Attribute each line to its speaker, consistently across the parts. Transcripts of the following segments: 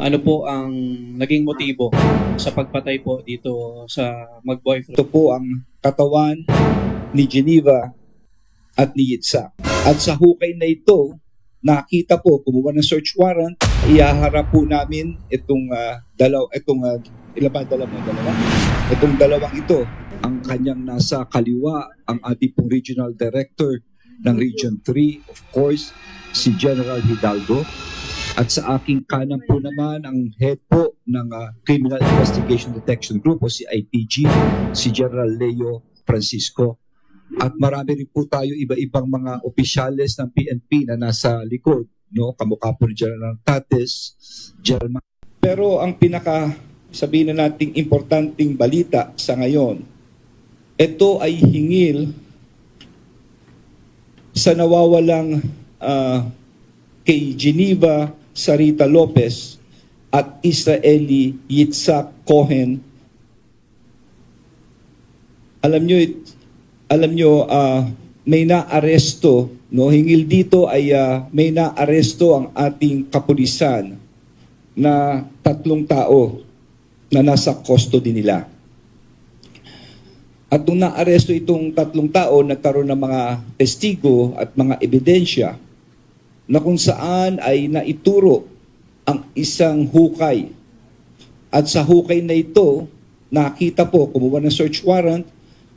Speaker 1: Ano po ang naging motibo sa pagpatay po dito sa mag-boyfriend?
Speaker 2: Ito po ang katawan ni Geneva at ni Yitzhak. At sa hukay na ito, nakita po, kumuha ng search warrant, ihaharap po namin itong uh, dalaw, itong uh, ilan ba dalawa, dalawa? Itong dalawang ito, ang kanyang nasa kaliwa, ang ating pong regional director ng Region 3, of course, si General Hidalgo. At sa aking kanan po naman ang head po ng ah, Criminal Investigation Detection Group o si IPG, si General Leo Francisco. At marami rin po tayo iba-ibang mga opisyales ng PNP na nasa likod, no? Kamukha po ni General Tates, General Pero ang pinaka sabihin na nating importanteng balita sa ngayon, ito ay hingil sa nawawalang ah, kay Geneva Sarita Lopez at Israeli Yitzhak Cohen. Alam nyo, it- alam nyo, ah, may naaresto, no? Hingil dito ay ah, may naaresto ang ating kapulisan na tatlong tao na nasa custody nila. At nung naaresto itong tatlong tao, nagkaroon ng mga testigo at mga ebidensya na kung saan ay naituro ang isang hukay. At sa hukay na ito, nakita po, kumuha ng search warrant,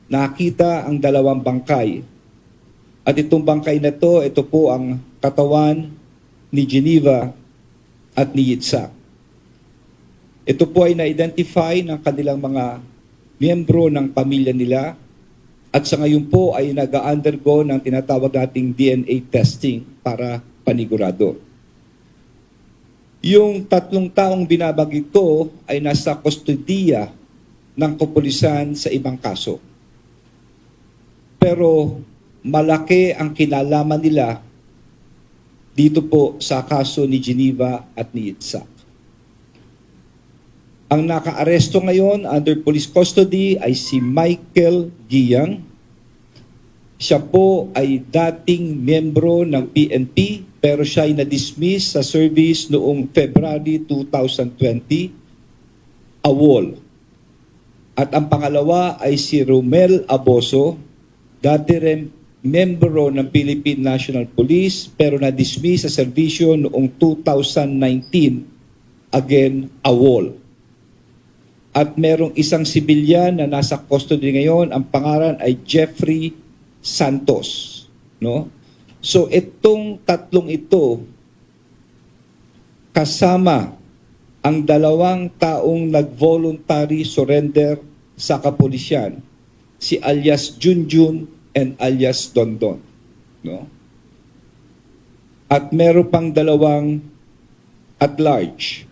Speaker 2: nakita ang dalawang bangkay. At itong bangkay na to, ito po ang katawan ni Geneva at ni Yitzhak. Ito po ay na-identify ng kanilang mga miyembro ng pamilya nila at sa ngayon po ay nag-undergo ng tinatawag nating DNA testing para panigurado. Yung tatlong taong binabagit ko ay nasa kustodiya ng kapulisan sa ibang kaso. Pero malaki ang kinalaman nila dito po sa kaso ni Geneva at ni Yitzhak. Ang nakaaresto ngayon under police custody ay si Michael Giyang. Siya po ay dating membro ng PNP pero siya ay na-dismiss sa service noong February 2020, AWOL. At ang pangalawa ay si Romel Aboso, dati rin membro ng Philippine National Police pero na-dismiss sa serbisyo noong 2019, again, AWOL. At merong isang sibilyan na nasa custody ngayon, ang pangalan ay Jeffrey Santos, no? So itong tatlong ito kasama ang dalawang taong nag-voluntary surrender sa kapulisyan, si alias Junjun and alias Dondon, no? At meron pang dalawang at large.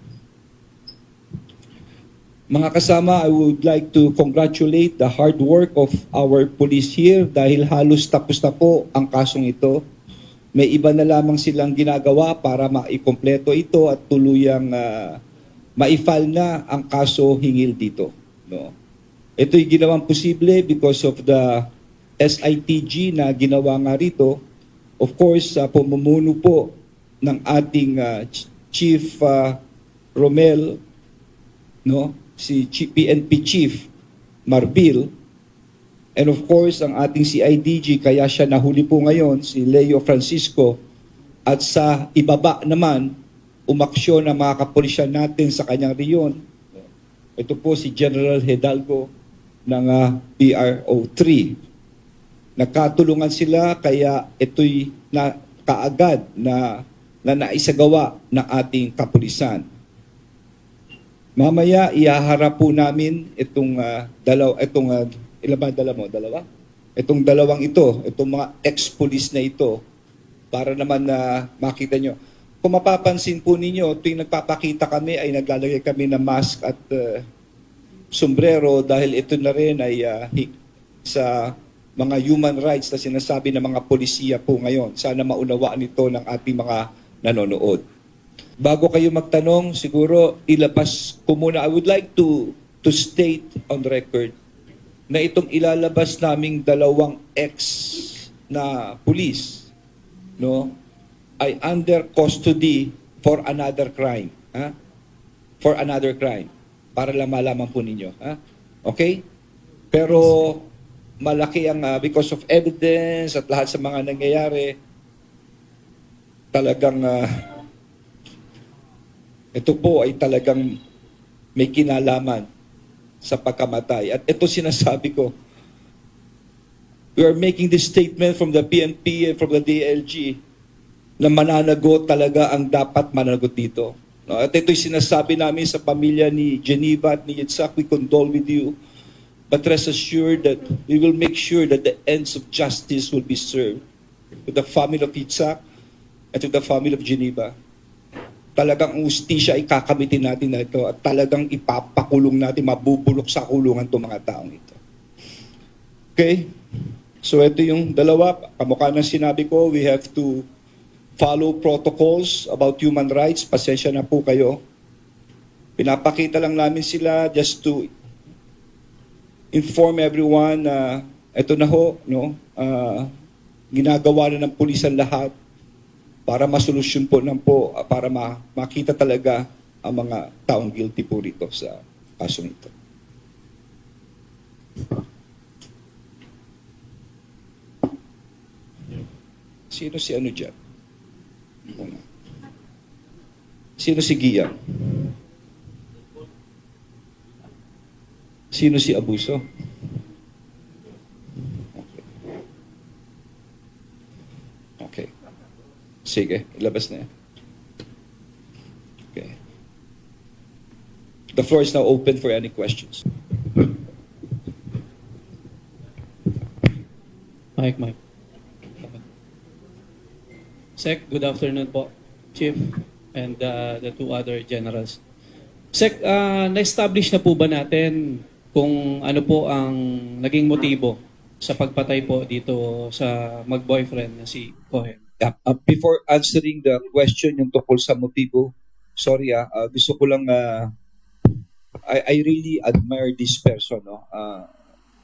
Speaker 2: Mga kasama, I would like to congratulate the hard work of our police here dahil halos tapos na po ang kasong ito. May iba na lamang silang ginagawa para maikompleto ito at tuluyang uh, maifile na ang kaso hingil dito. No? Ito'y ginawang posible because of the SITG na ginawa nga rito. Of course, sa pamumuno po ng ating uh, Ch- Chief uh, Romel, no? Si PNP Chief Marbil, and of course, ang ating CIDG, kaya siya nahuli po ngayon, si Leo Francisco, at sa ibaba naman, umaksyon ang mga kapulisyan natin sa kanyang riyon. Ito po si General Hidalgo ng ah, PRO3. Nagkatulungan sila kaya ito'y na, kaagad na, na naisagawa ng ating kapulisan. Mamaya ihaharap po namin itong uh, dalaw itong uh, ilan ba dala mo? Dalawa? Itong dalawang ito, itong mga ex-police na ito para naman na makita nyo. Kung mapapansin po ninyo, tuwing nagpapakita kami ay naglalagay kami ng mask at uh, sombrero dahil ito na rin ay uh, sa mga human rights na sinasabi ng mga polisiya po ngayon. Sana maunawaan ito ng ating mga nanonood. Bago kayo magtanong, siguro ilabas ko muna. I would like to to state on record na itong ilalabas naming dalawang ex na police no ay under custody for another crime. Ha? for another crime. Para lang malaman po ninyo. Ha? Okay? Pero malaki ang ah, because of evidence at lahat sa mga nangyayari, talagang ah, ito po ay talagang may kinalaman sa pagkamatay. At ito sinasabi ko, we are making this statement from the PNP and from the DLG na mananagot talaga ang dapat mananagot dito. No, at ito'y sinasabi namin sa pamilya ni Geneva at ni Yitzhak, we condole with you. But rest assured that we will make sure that the ends of justice will be served to the family of Yitzhak and to the family of Geneva. Talagang ang ustisya ay kakamitin natin na ito at talagang ipapakulong natin, mabubulok sa kulungan itong mga taong ito. Okay? So ito yung dalawa. Kamukha ng sinabi ko, we have to follow protocols about human rights. Pasensya na po kayo. Pinapakita lang namin sila just to inform everyone na ito na ho, no? ah, ginagawa na ng pulis ang lahat para masolusyon po ng po, ah, para ma- makita talaga ang mga taong guilty po rito sa kasong ito. Sino si ano dyan? Una. Sino si Gian? Sino si Abuso? Okay. Okay. Sige, ilabas na yan. Okay. The floor is now open for any questions.
Speaker 1: Mike, Mike. Sec, good afternoon po, Chief, and uh, the two other generals. Sec, uh, na-establish na po ba natin kung ano po ang naging motibo sa pagpatay po dito sa mag-boyfriend na si Cohen?
Speaker 2: Yeah, uh, before answering the question yung tungkol sa motibo, sorry ah, uh, gusto ko lang uh, I, I really admire this person no. Uh,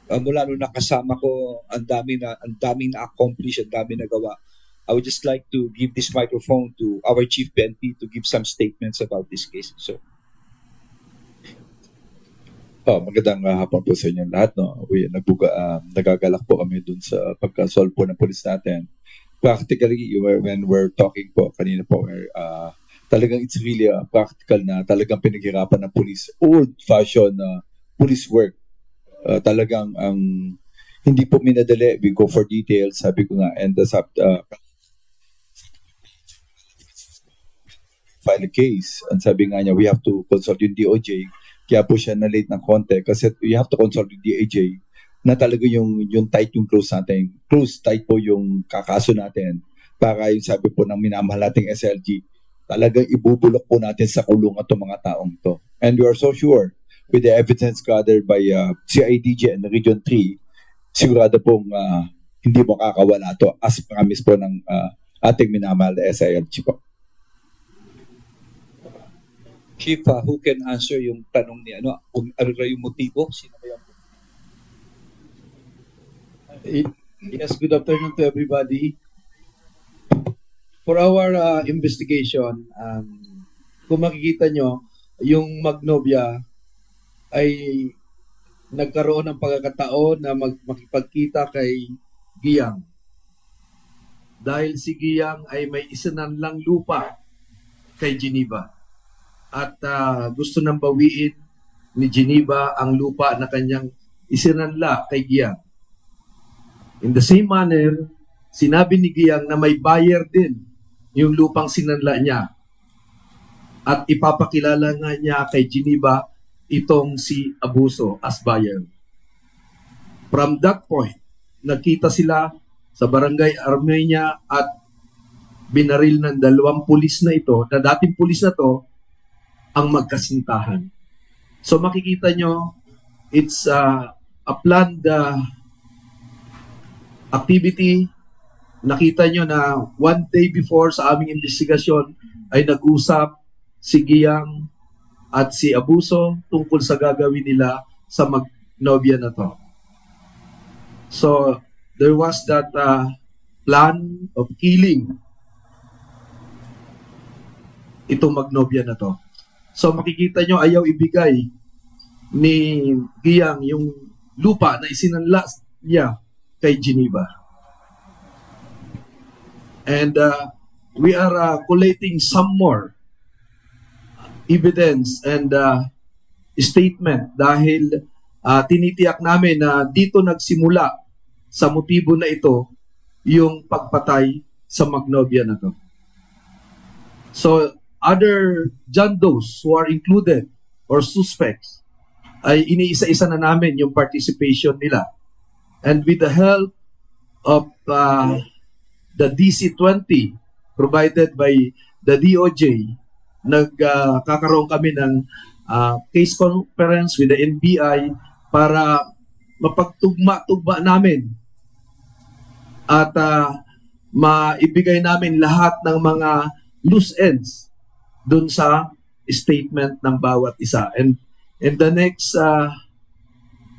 Speaker 2: uh, mula nung nakasama ko, ang dami na ang daming na-accomplish, ang dami nagawa. I would just like to give this microphone to our chief PNP to give some statements about this case. So,
Speaker 3: Oh, magandang uh, hapon po sa inyong lahat. No? We, nagbuga, um, nagagalak po kami dun sa pagka-solve po ng polis natin. Practically, you were, when we're talking po kanina po, we're, uh, talagang it's really uh, practical na talagang pinaghirapan ng police. Old-fashioned na police work. Uh, talagang ang hindi po minadali. We go for details, sabi ko nga. And the sub, uh, file a case. Ang sabi nga niya, we have to consult yung DOJ kaya po siya na late ng konti kasi you have to consult with DAJ na talaga yung yung tight yung close natin. Close tight po yung kakaso natin para yung sabi po ng minamahal nating SLG talagang ibubulok po natin sa kulungan itong mga taong to. And we are so sure with the evidence gathered by uh, CIDJ and Region 3, sigurado pong uh, hindi mo kakawala to as promise po ng uh, ating minamahal na SILG po.
Speaker 2: Chief, uh, who can answer yung tanong ni ano, kung ano yung motibo? Sino ba yan?
Speaker 4: Yes, good afternoon to everybody. For our uh, investigation, um, kung makikita nyo, yung Magnovia ay nagkaroon ng pagkakataon na mag- makipagkita kay Giyang. Dahil si Giyang ay may isinanlang lupa kay Geneva. At uh, gusto nang bawiin ni Geneva ang lupa na kanyang isinanla kay Giyang. In the same manner, sinabi ni Giyang na may buyer din yung lupang sinanla niya. At ipapakilala nga niya kay Geneva itong si Abuso as buyer. From that point, nagkita sila sa barangay Armenia at binaril ng dalawang pulis na ito, na dating pulis na to, ang magkasintahan. So makikita nyo, it's uh, a planned uh, activity. Nakita nyo na one day before sa aming investigasyon ay nag-usap si Giyang at si Abuso tungkol sa gagawin nila sa magnobya na to. So, there was that uh, plan of killing itong magnobya na to. So makikita nyo ayaw ibigay ni Giyang yung lupa na isinanla niya kay Geneva. And uh, we are uh, collating some more evidence and uh, statement dahil uh, tinitiyak namin na dito nagsimula sa motibo na ito yung pagpatay sa Magnovia na to. So, other John Does who are included or suspects ay iniisa-isa na namin yung participation nila. And with the help of uh, the DC-20 provided by the DOJ, nagkakaroon kami ng uh, case conference with the NBI para mapagtugma-tugma namin at uh, maibigay namin lahat ng mga loose ends dun sa statement ng bawat isa. And in the next uh,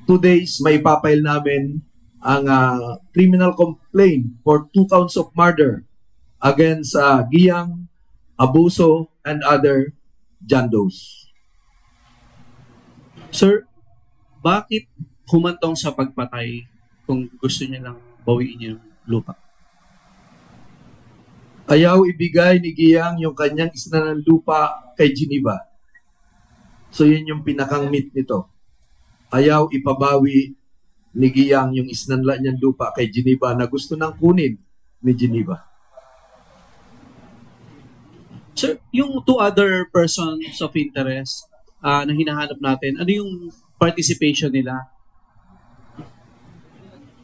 Speaker 4: two days, may papail namin ang uh, criminal complaint for two counts of murder against uh, Giyang, Abuso, and other Jandos.
Speaker 1: Sir, bakit humantong sa pagpatay kung gusto niya lang bawiin yung lupa?
Speaker 4: Ayaw ibigay ni Giyang yung kanyang isna ng lupa kay Geneva. So yun yung pinakang meat nito. Ayaw ipabawi ni Giyang yung isnanla niyang lupa kay Geneva na gusto nang kunin ni Geneva.
Speaker 1: Sir, yung two other persons of interest ah, na hinahanap natin, ano yung participation nila?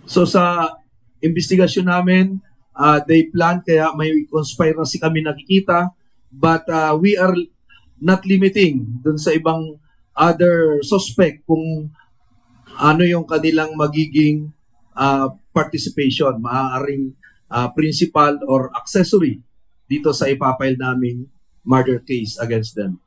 Speaker 4: So sa investigasyon namin, uh, they plan kaya may conspiracy kami nakikita but uh, we are not limiting dun sa ibang other suspect kung ano yung kanilang magiging uh, participation, maaaring uh, principal or accessory dito sa ipapile naming murder case against them.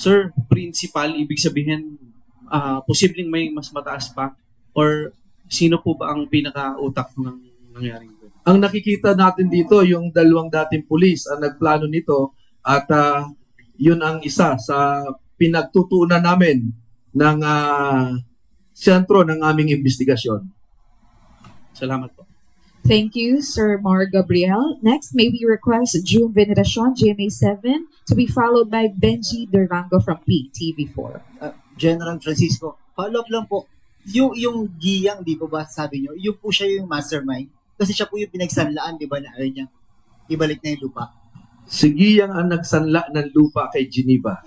Speaker 1: Sir, principal, ibig sabihin, ah, posibleng may mas mataas pa? Or sino po ba ang pinaka-utak ng nangyaring
Speaker 4: ang nakikita natin dito, yung dalawang dating pulis ang nagplano nito at ah, yun ang isa sa pinagtutuunan namin ng ah, sentro ng aming investigasyon.
Speaker 1: Salamat po.
Speaker 5: Thank you, Sir Mar Gabriel. Next, may we request June Veneracion, GMA7, to be followed by Benji Durango from PTV4.
Speaker 6: uh, General Francisco, follow up lang po. Yung, yung giyang, di ba ba sabi nyo, yung po siya yung mastermind. Kasi siya po yung pinagsanlaan, di ba, na ayaw niya ibalik na yung lupa.
Speaker 4: Sige ang ang nagsanla ng lupa kay Geneva.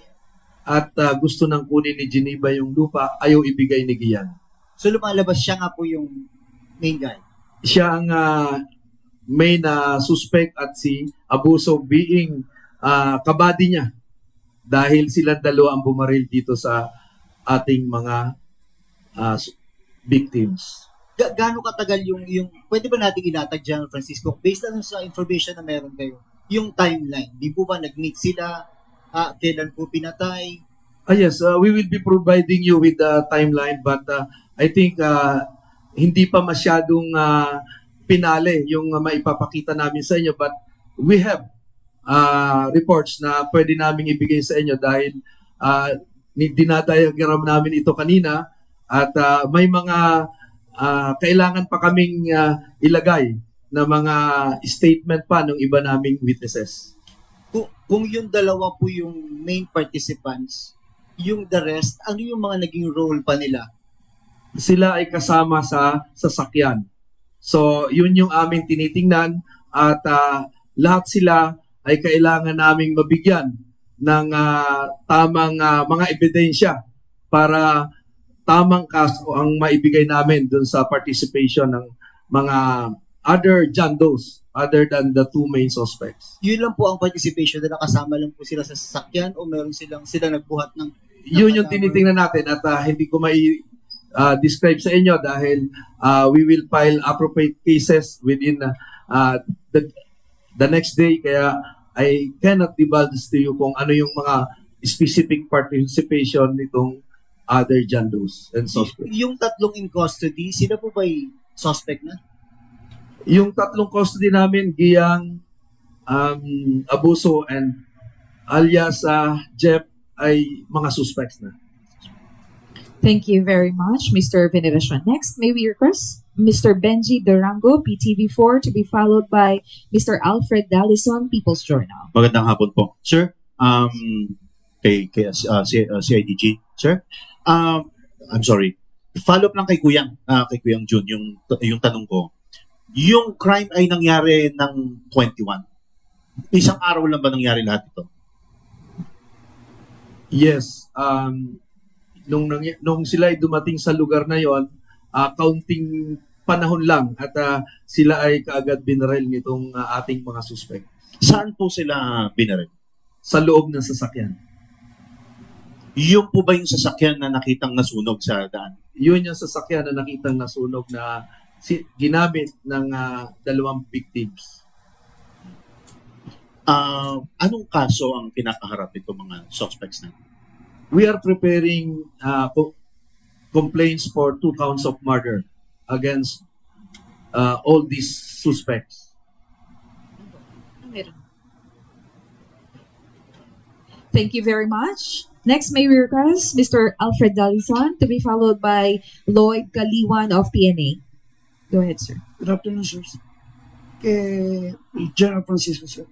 Speaker 4: At ah, gusto nang kunin ni Geneva yung lupa, ayaw ibigay ni Gian.
Speaker 6: So lumalabas siya nga po yung main guy.
Speaker 4: Siya ang ah, main na suspect at si Abuso being ah, kabady niya dahil silang dalawa ang bumaril dito sa ating mga s- victims.
Speaker 6: Ga- gaano katagal yung, yung, pwede ba natin ilatag, General Francisco, based lang sa information na meron kayo, yung timeline, di po ba nag-meet sila, ah, kailan po pinatay,
Speaker 4: Ah yes, uh, we will be providing you with the timeline but uh, I think uh, hindi pa masyadong uh, pinale yung uh, maipapakita namin sa inyo but we have uh, reports na pwede naming ibigay sa inyo dahil uh, dinadiagram namin ito kanina at uh, may mga uh, kailangan pa kaming uh, ilagay na mga statement pa ng iba naming witnesses.
Speaker 6: Kung, kung yung dalawa po yung main participants, yung the rest, ano yung mga naging role pa nila?
Speaker 4: sila ay kasama sa sasakyan. So, yun yung aming tinitingnan at ah, lahat sila ay kailangan naming mabigyan ng ah, tamang ah, mga ebidensya para tamang kaso ang maibigay namin dun sa participation ng mga other John Does other than the two main suspects.
Speaker 6: Yun lang po ang participation na nakasama lang po sila sa sasakyan o meron silang sila nagbuhat ng
Speaker 4: yun yung tinitingnan natin at ah, hindi ko mai ah, describe sa inyo dahil ah, we will file appropriate cases within ah, the, the next day kaya I cannot divulge to you kung ano yung mga specific participation nitong other John Does and suspects.
Speaker 6: yung tatlong in custody, sila po ba suspect na?
Speaker 4: Yung tatlong custody namin, Giyang, um, Abuso, and alias ah, Jeff ay mga suspects na.
Speaker 5: Thank you very much, Mr. Veneracion. Next, may we request Mr. Benji Durango, PTV4, to be followed by Mr. Alfred Dallison, People's Journal.
Speaker 7: Magandang hapon po. Sir, um, kay, kay uh, C- uh, CIDG, sir, um, I'm sorry. Follow up lang kay Kuyang, ah, kay Kuyang Jun, yung, yung tanong ko. Yung crime ay nangyari ng 21. Isang araw lang ba nangyari lahat ito?
Speaker 4: Yes, um, nung, nung sila ay dumating sa lugar na yon, ah, counting panahon lang at ah, sila ay kaagad binaril nitong ah, ating mga suspect
Speaker 7: Saan po sila binaril?
Speaker 4: sa loob ng sasakyan.
Speaker 7: Yung po ba yung sasakyan na nakitang nasunog sa daan?
Speaker 4: Yun yung sasakyan na nakitang nasunog na si, ginamit ng ah, dalawang victims.
Speaker 7: Ah, anong kaso ang kinakaharap nito mga suspects na?
Speaker 4: We are preparing co- complaints for two counts of murder against ah, all these suspects.
Speaker 5: Thank you very much. Next, may we request Mr. Alfred Dallison to be followed by Lloyd Kaliwan of PNA. Go ahead, sir.
Speaker 8: Good afternoon, sir. Kay General Francisco, sir.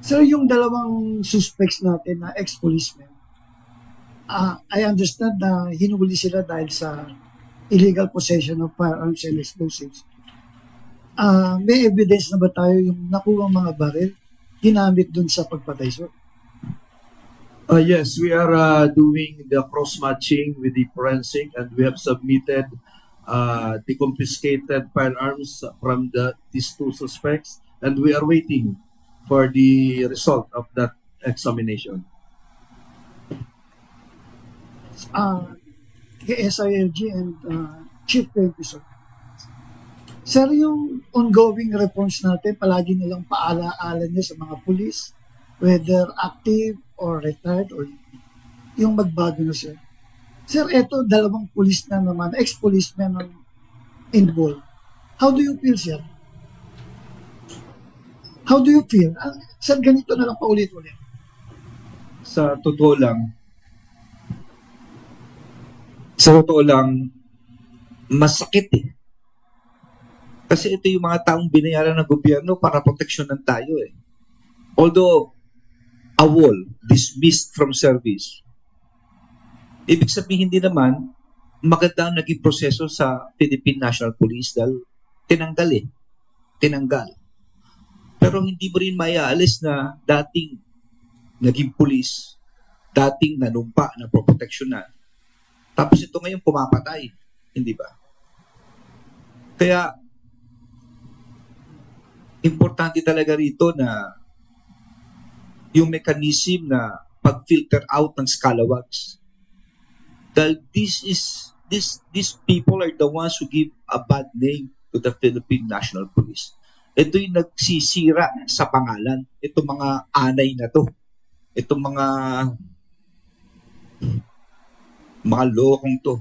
Speaker 8: Sir, yung dalawang suspects natin na ex-policemen, ah, I understand na hinuli sila dahil sa illegal possession of firearms and explosives. Ah, may evidence na ba tayo yung nakuha mga baril ginamit dun sa pagpatay, sir?
Speaker 4: Uh, yes, we are uh, doing the cross-matching with the forensic and we have submitted uh, the confiscated firearms from the these two suspects and we are waiting for the result of that examination.
Speaker 8: Kay SILG and ah, Chief Penty, sir. Yung ongoing reforms natin, palagi nilang paalaala niya sa mga pulis, whether active or retired or yung magbago na sir. Sir, eto dalawang pulis na naman, ex-policemen ang involved. How do you feel, sir? How do you feel? Ah, sir, ganito na lang paulit-ulit.
Speaker 2: sa totoo lang, sa totoo lang, masakit eh. Kasi ito yung mga taong binayaran ng gobyerno para proteksyonan tayo eh. Although, a wall dismissed from service. Ibig sabihin din naman, maganda ang naging proseso sa Philippine National Police dahil tinanggal eh. Tinanggal. Pero hindi mo rin maiaalis na dating naging pulis, dating nanumpa na proteksyonan. Tapos ito ngayon pumapatay. Hindi ba? Kaya, importante talaga rito na yung mechanism na pag-filter out ng scalawags. Dahil this is, this, these people are the ones who give a bad name to the Philippine National Police. Ito yung nagsisira sa pangalan. Ito mga anay na to itong mga mga lokong to.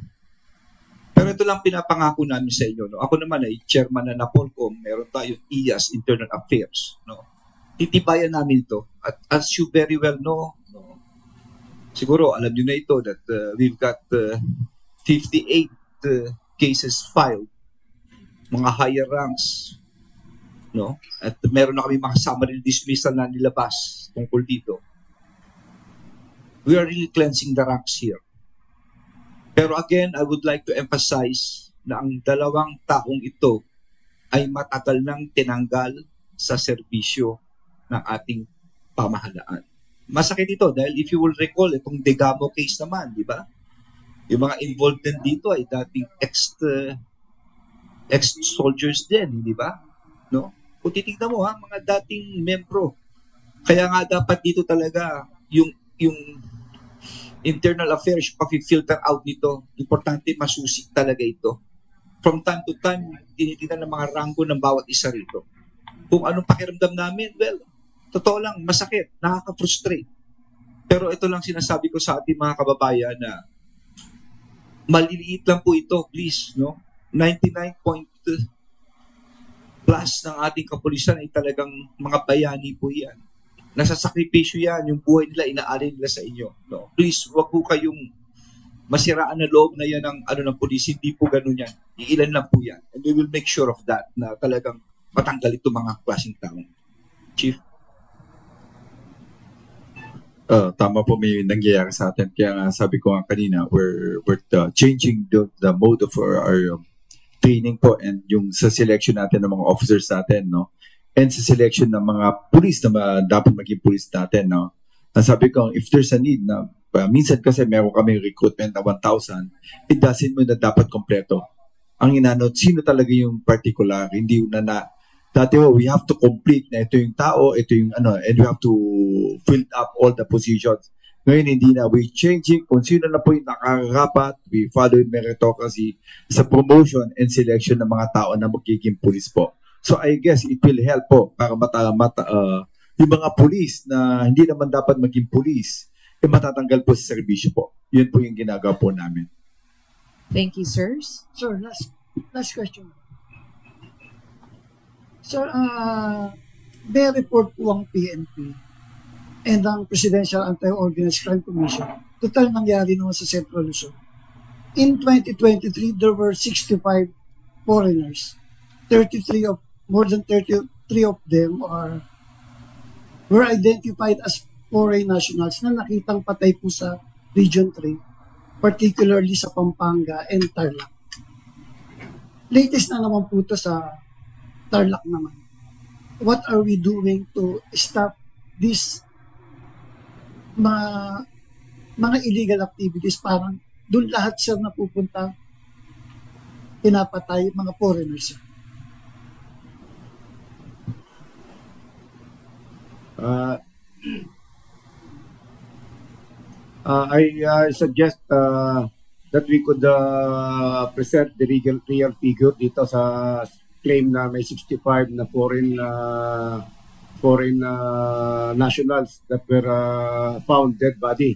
Speaker 2: Pero ito lang pinapangako namin sa inyo. No? Ako naman ay chairman na Napolcom. Meron tayo IAS, Internal Affairs. No? Titibayan namin ito. At as you very well know, no? Siguro alam niyo na ito that uh, we've got uh, 58 uh, cases filed. Mga higher ranks. No? At meron na kami mga summary dismissal na nilabas tungkol dito we are really cleansing the ranks here. Pero again, I would like to emphasize na ang dalawang taong ito ay matagal nang tinanggal sa serbisyo ng ating pamahalaan. Masakit ito dahil if you will recall itong Degamo case naman, di ba? Yung mga involved din dito ay dating ex uh, ex-soldiers din, di ba? No? Kung titignan mo ha, mga dating membro. Kaya nga dapat dito talaga yung yung internal affairs, pag-filter out nito, importante masusik talaga ito. From time to time, tinitingnan ng mga ranggo ng bawat isa rito. Kung anong pakiramdam namin, well, totoo lang, masakit, nakaka-frustrate. Pero ito lang sinasabi ko sa ating mga kababayan na maliliit lang po ito, please, no? 99 point plus ng ating kapulisan ay talagang mga bayani po yan Nasasakripisyo yan, yung buhay nila, inaalin nila sa inyo. No? Please, wag po kayong masiraan na loob na yan ng, ano, ng pulis. Hindi po ganun yan. Iilan lang po yan. And we will make sure of that na talagang matanggal itong mga klaseng taong. Chief?
Speaker 3: Uh, tama po may nangyayari sa atin. Kaya nga sabi ko nga kanina, we're, we're uh, changing the, the mode of our, our um, training po and yung sa selection natin ng mga officers natin, no? And sa selection ng mga police na ma- dapat maging police natin, no? Ang sabi ko, if there's a need na, uh, minsan kasi meron kami recruitment na 1,000, it doesn't mean na dapat kompleto. Ang inanod, sino talaga yung particular, hindi na na, dati ho, we have to complete na ito yung tao, ito yung ano, and we have to fill up all the positions. Ngayon, hindi na. We changing kung sino na po yung nakakarapat. We follow yung meritocracy sa promotion and selection ng mga tao na magiging police po. So I guess it will help po para mata, mata, uh, yung mga police na hindi naman dapat maging police, eh matatanggal po sa serbisyo po. Yun po yung ginagawa po namin.
Speaker 5: Thank you, sirs.
Speaker 8: Sir, last, last question. Sir, uh, may report po ang PNP and ang Presidential Anti-Organized Crime Commission. Total nangyari naman sa Central Luzon. In 2023, there were 65 foreigners. 33 of, more than 33 of them are were identified as foreign nationals na nakitang patay po sa Region 3, particularly sa Pampanga and Tarlac. Latest na naman po ito sa Tarlac naman. What are we doing to stop this mga mga illegal activities parang doon lahat sir napupunta pinapatay mga foreigners sir.
Speaker 9: Uh, uh, I uh, suggest uh, that we could uh, present the real, real figure dito sa claim na may 65 na foreign uh, foreign uh, nationals that were uh, found dead body.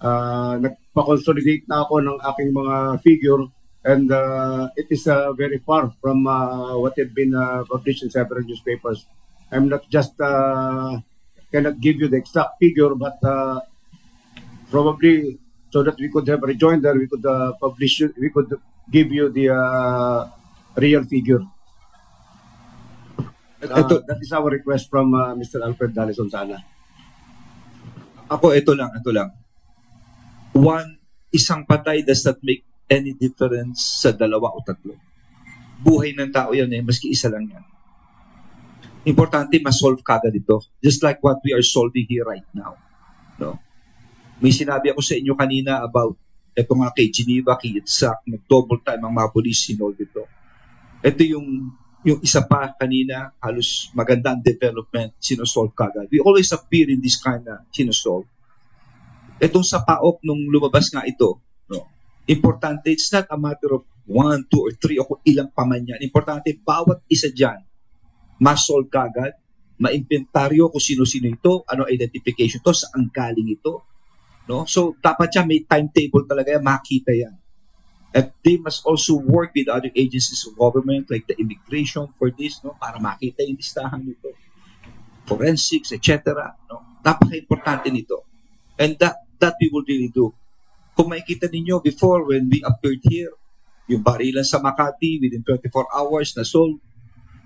Speaker 9: Uh, nagpa-consolidate na ako ng aking mga figure and uh, it is uh, very far from uh, what had been uh, published in several newspapers. I'm not just uh, cannot give you the exact figure, but uh, probably so that we could have a rejoinder, we could uh, publish, we could give you the uh, real figure. Uh,
Speaker 2: Ito,
Speaker 9: that is our request from uh, Mr. Alfred Dalison sana.
Speaker 2: Ako, ito lang, ito lang. One, isang patay does not make any difference sa dalawa o tatlo. Buhay ng tao yan eh, maski isa lang yan. Importante, ma-solve kagad ito. Just like what we are solving here right now. No? May sinabi ako sa inyo kanina about ito nga kay Geneva, kay Itzak, nag-double time ang mga police sinolve ito. Ito yung yung isa pa kanina, halos magandang development, sinosolve kagad. We always appear in this kind na sinosolve. Itong sa PAOK nung lumabas nga ito, no, importante, it's not a matter of one, two, or three, o kung ilang pa man yan. Importante, bawat isa dyan, ma-solve kagad, ma-inventaryo kung sino-sino ito, ano identification to, saan galing ito. No? So, dapat siya may timetable talaga yan, makita yan. And they must also work with other agencies of government like the immigration for this, no, para makita yung listahan nito. Forensics, etc. No? Napaka-importante nito. And that, that we will really do. Kung makikita ninyo before when we appeared here, yung barilan sa Makati within 24 hours na solve.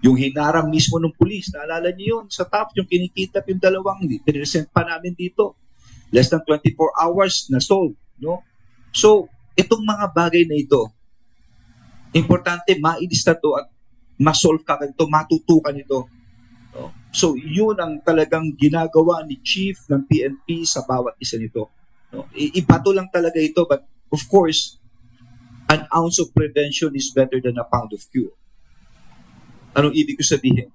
Speaker 2: Yung hinarang mismo ng pulis, naalala niyo yun, sa top, yung kinikita yung dalawang, pinresent pa namin dito. Less than 24 hours na solve. No? So, itong mga bagay na ito, importante mailista to at ma-solve ka ito, matutukan ito. So, yun ang talagang ginagawa ni Chief ng PNP sa bawat isa nito. No? I- iba to lang talaga ito, but of course, an ounce of prevention is better than a pound of cure. Anong ibig ko sabihin?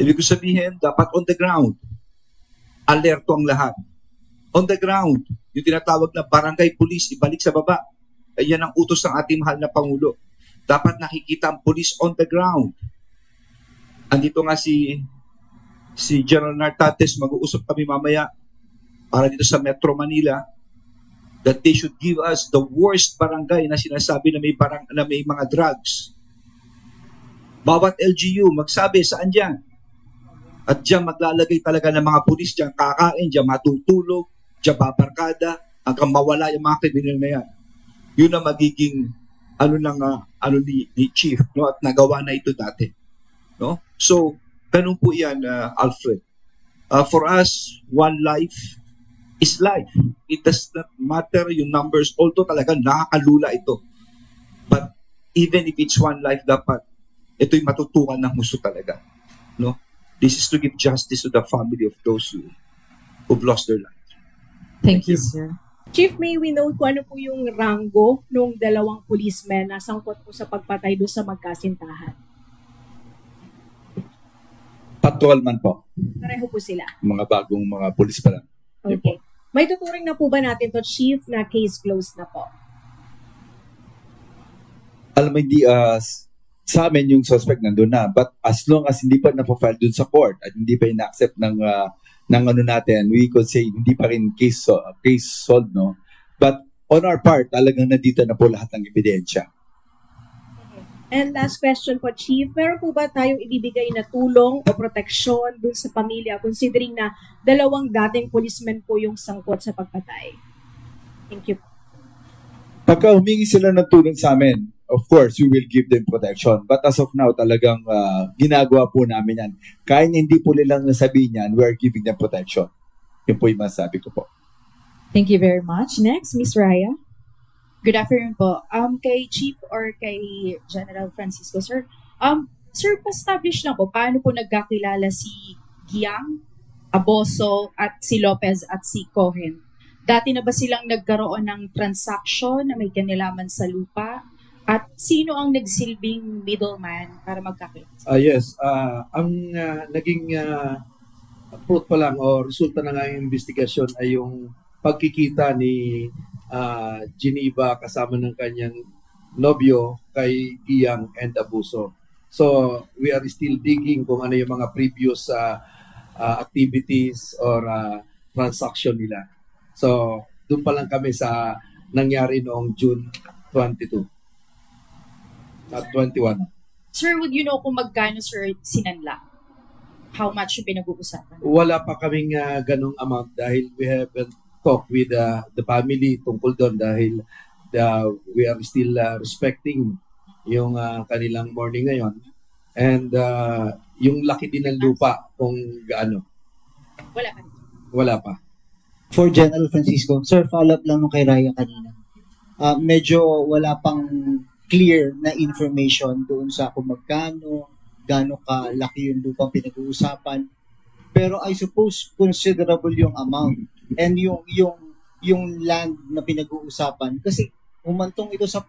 Speaker 2: Ibig ko sabihin, dapat on the ground, alerto ang lahat. On the ground, yung tinatawag na barangay police, ibalik sa baba. Yan ang utos ng ating mahal na Pangulo. Dapat nakikita ang police on the ground. Andito nga si si General Nartates, mag-uusap kami mamaya para dito sa Metro Manila that they should give us the worst barangay na sinasabi na may barang na may mga drugs. Bawat LGU magsabi saan diyan. At diyan maglalagay talaga ng mga pulis diyan kakain, diyan matutulog, diyan babarkada, hanggang mawala yung mga kriminal na yan. Yun ang magiging ano ng ah, ano ni, ni chief no? At nagawa na ito dati no? So ganun po yan ah, Alfred. Ah, for us one life is life. It does not matter yung numbers. Although talaga nakakalula ito. But even if it's one life dapat ito'y matutukan ng husto talaga no? This is to give justice to the family of those who who've lost their life
Speaker 5: Thank, you, sir.
Speaker 10: Chief, may we know kung ano po yung rango nung dalawang policemen na sangkot po sa pagpatay doon sa magkasintahan?
Speaker 3: Patrolman po.
Speaker 10: Pareho po sila.
Speaker 3: Mga bagong mga pulis pa lang.
Speaker 10: Okay. May tuturing na po ba natin to, Chief, na case closed na po?
Speaker 3: alam mo, hindi, s- sa amin yung suspect nandun na. But as long as hindi pa napafile dun sa court at hindi pa ina-accept ng, ah, ng ano natin, we could say hindi pa rin case, so- case solved, no? But on our part, talagang nandito na po lahat ng ebidensya.
Speaker 10: And last question po, Chief. Meron po ba tayong ibibigay na tulong o proteksyon dun sa pamilya considering na dalawang dating policemen po yung sangkot sa pagpatay? Thank you.
Speaker 3: Pagka humingi sila ng tulong sa amin, of course, we will give them protection. But as of now, talagang ah, ginagawa po namin yan. Kahit hindi po nilang nasabihin yan, we are giving them protection. Yun po yung masabi ko po.
Speaker 5: Thank you very much. Next, Miss Raya.
Speaker 11: Good afternoon po. Um, kay Chief or kay General Francisco, sir. Um, sir, pa-establish lang po, paano po nagkakilala si Giang, Aboso, at si Lopez at si Cohen? Dati na ba silang nagkaroon ng transaction na may kanilaman sa lupa? At sino ang nagsilbing middleman para magkakilala?
Speaker 4: Ah yes, ah ang ah, naging ah, fruit pa lang o resulta ng ang ay yung pagkikita ni ah, Geneva kasama ng kanyang nobyo kay Iyang and Abuso. So, we are still digging kung ano yung mga previous ah, ah, activities or ah, transaction nila. So, doon pa lang kami sa nangyari noong June 22 at 21.
Speaker 11: Sir, would you know kung magkano, sir, sinanla? How much yung pinag-uusapan?
Speaker 4: wala pa kaming ah, ganong amount dahil we haven't talked with ah, the family tungkol doon dahil ah, we are still ah, respecting yung ah, kanilang morning ngayon and ah, yung laki din ng lupa kung gaano
Speaker 11: Wala pa.
Speaker 4: wala pa
Speaker 6: For General Francisco, sir, follow-up lang nung kay Raya kanina. Ah, medyo wala pang clear na information doon sa kung magkano, gaano kalaki yung lupang pinag-uusapan. Pero I suppose considerable yung amount and yung yung yung land na pinag-uusapan kasi umantong ito sa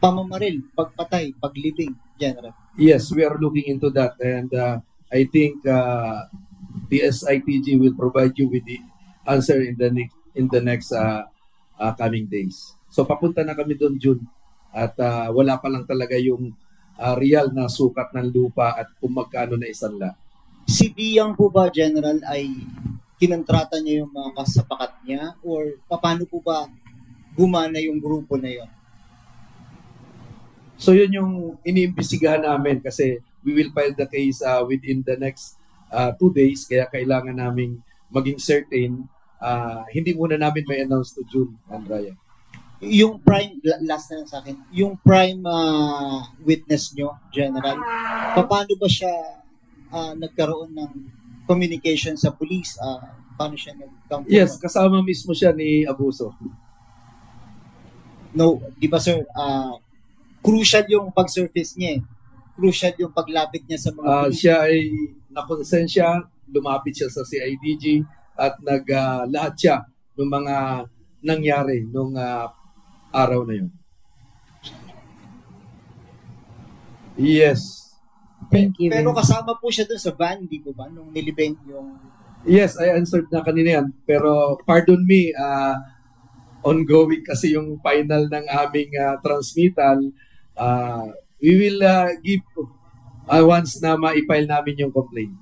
Speaker 6: pamamaril, pagpatay, paglibing, General.
Speaker 4: yes we are looking into that and ah, I think ah, the SITG will provide you with the answer in the next in the next ah, ah, coming days so papunta na kami doon June at ah, wala pa lang talaga yung ah, real na sukat ng lupa at kung magkano na isanla.
Speaker 6: Si Diyang po ba, General, ay kinontrata niya yung mga kasapakat niya or paano po ba gumana yung grupo na yon?
Speaker 4: So yun yung iniimbestigahan namin kasi we will file the case ah, within the next ah, two days kaya kailangan naming maging certain ah, hindi muna namin may announce to June, Andrea.
Speaker 6: Yung prime, la- last na lang sa akin, yung prime ah, witness nyo, General, paano ba siya ah, nagkaroon ng communication sa police? Ah, paano siya nag-come
Speaker 4: Yes, kasama mismo siya ni Abuso.
Speaker 6: No, di ba sir, ah, crucial yung pag-surface niya eh. Crucial yung paglapit niya sa mga police.
Speaker 4: siya ay nakonsensya, lumapit siya sa CIDG at nag ah, lahat siya ng mga nangyari nung ah, araw na yun. Yes.
Speaker 5: Thank you.
Speaker 6: Pero kasama po siya dun sa van, di po ba? Nung nilibing yung
Speaker 4: Yes, I answered na kanina yan. Pero pardon me, ah, ongoing kasi yung final ng aming ah, transmittal. Ah, we will ah, give ah, once na ma-file namin yung complaint.